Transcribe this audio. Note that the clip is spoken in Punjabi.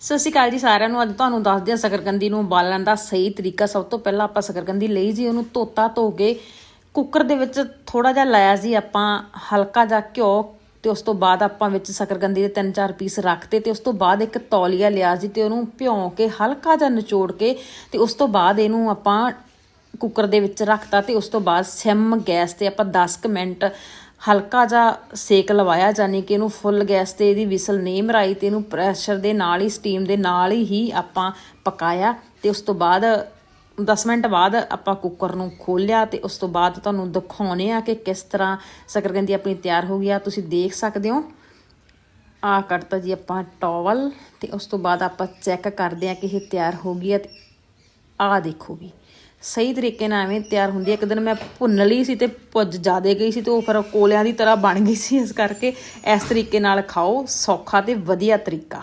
ਸਤਿ ਸ਼੍ਰੀ ਅਕਾਲ ਜੀ ਸਾਰਿਆਂ ਨੂੰ। ਅੱਜ ਤੁਹਾਨੂੰ ਦੱਸਦੇ ਹਾਂ ਸਕਰਕੰਦੀ ਨੂੰ ਉਬਾਲਣ ਦਾ ਸਹੀ ਤਰੀਕਾ। ਸਭ ਤੋਂ ਪਹਿਲਾਂ ਆਪਾਂ ਸਕਰਕੰਦੀ ਲਈ ਜੀ, ਉਹਨੂੰ ਧੋਤਾ ਧੋ ਕੇ ਕੁੱਕਰ ਦੇ ਵਿੱਚ ਥੋੜਾ ਜਿਹਾ ਲਾਇਆ ਜੀ ਆਪਾਂ ਹਲਕਾ ਜਿਹਾ ਘਿਓ ਤੇ ਉਸ ਤੋਂ ਬਾਅਦ ਆਪਾਂ ਵਿੱਚ ਸਕਰਕੰਦੀ ਦੇ ਤਿੰਨ ਚਾਰ ਪੀਸ ਰੱਖਤੇ ਤੇ ਉਸ ਤੋਂ ਬਾਅਦ ਇੱਕ ਤੌਲੀਆ ਲਿਆ ਜੀ ਤੇ ਉਹਨੂੰ ਭਿਉਂ ਕੇ ਹਲਕਾ ਜਿਹਾ ਨਿਚੋੜ ਕੇ ਤੇ ਉਸ ਤੋਂ ਬਾਅਦ ਇਹਨੂੰ ਆਪਾਂ ਕੁੱਕਰ ਦੇ ਵਿੱਚ ਰੱਖਤਾ ਤੇ ਉਸ ਤੋਂ ਬਾਅਦ ਸਿਮ ਗੈਸ ਤੇ ਆਪਾਂ 10 ਕੁ ਮਿੰਟ ਹਲਕਾ ਜਿਹਾ ਸੇਕ ਲਵਾਇਆ ਜਾਨੀ ਕਿ ਇਹਨੂੰ ਫੁੱਲ ਗੈਸ ਤੇ ਇਹਦੀ ਵਿਸਲ ਨਹੀਂ ਮਰਾਈ ਤੇ ਇਹਨੂੰ ਪ੍ਰੈਸ਼ਰ ਦੇ ਨਾਲ ਹੀ ਸਟੀਮ ਦੇ ਨਾਲ ਹੀ ਆਪਾਂ ਪਕਾਇਆ ਤੇ ਉਸ ਤੋਂ ਬਾਅਦ 10 ਮਿੰਟ ਬਾਅਦ ਆਪਾਂ ਕੁੱਕਰ ਨੂੰ ਖੋਲ੍ਹਿਆ ਤੇ ਉਸ ਤੋਂ ਬਾਅਦ ਤੁਹਾਨੂੰ ਦਿਖਾਉਣੇ ਆ ਕਿ ਕਿਸ ਤਰ੍ਹਾਂ ਸਕਰਗੰਦੀ ਆਪਣੀ ਤਿਆਰ ਹੋ ਗਈ ਆ। ਤੁਸੀਂ ਦੇਖ ਸਕਦੇ ਹੋ। ਆ ਕੱਟਤਾ ਜੀ ਆਪਾਂ ਟਾਵਲ ਤੇ ਉਸ ਤੋਂ ਬਾਅਦ ਆਪਾਂ ਚੈੱਕ ਕਰਦੇ ਆ ਕਿ ਇਹ ਤਿਆਰ ਹੋ ਗਈ ਆ ਤੇ ਆ ਦੇਖੋ ਵੀ। ਸਹੀ ਤਰੀਕੇ ਨਾਲ ਐਵੇਂ ਤਿਆਰ ਹੁੰਦੀ ਹੈ ਇੱਕ ਦਿਨ ਮੈਂ ਭੁੰਨ ਲਈ ਸੀ ਤੇ ਪੁੱਜ ਜ਼ਿਆਦੇ ਗਈ ਸੀ ਤੇ ਉਹ ਫਿਰ ਕੋਲਿਆਂ ਦੀ ਤਰ੍ਹਾਂ ਬਣ ਗਈ ਸੀ। ਇਸ ਕਰਕੇ ਇਸ ਤਰੀਕੇ ਨਾਲ ਖਾਓ, ਸੌਖਾ ਤੇ ਵਧੀਆ ਤਰੀਕਾ।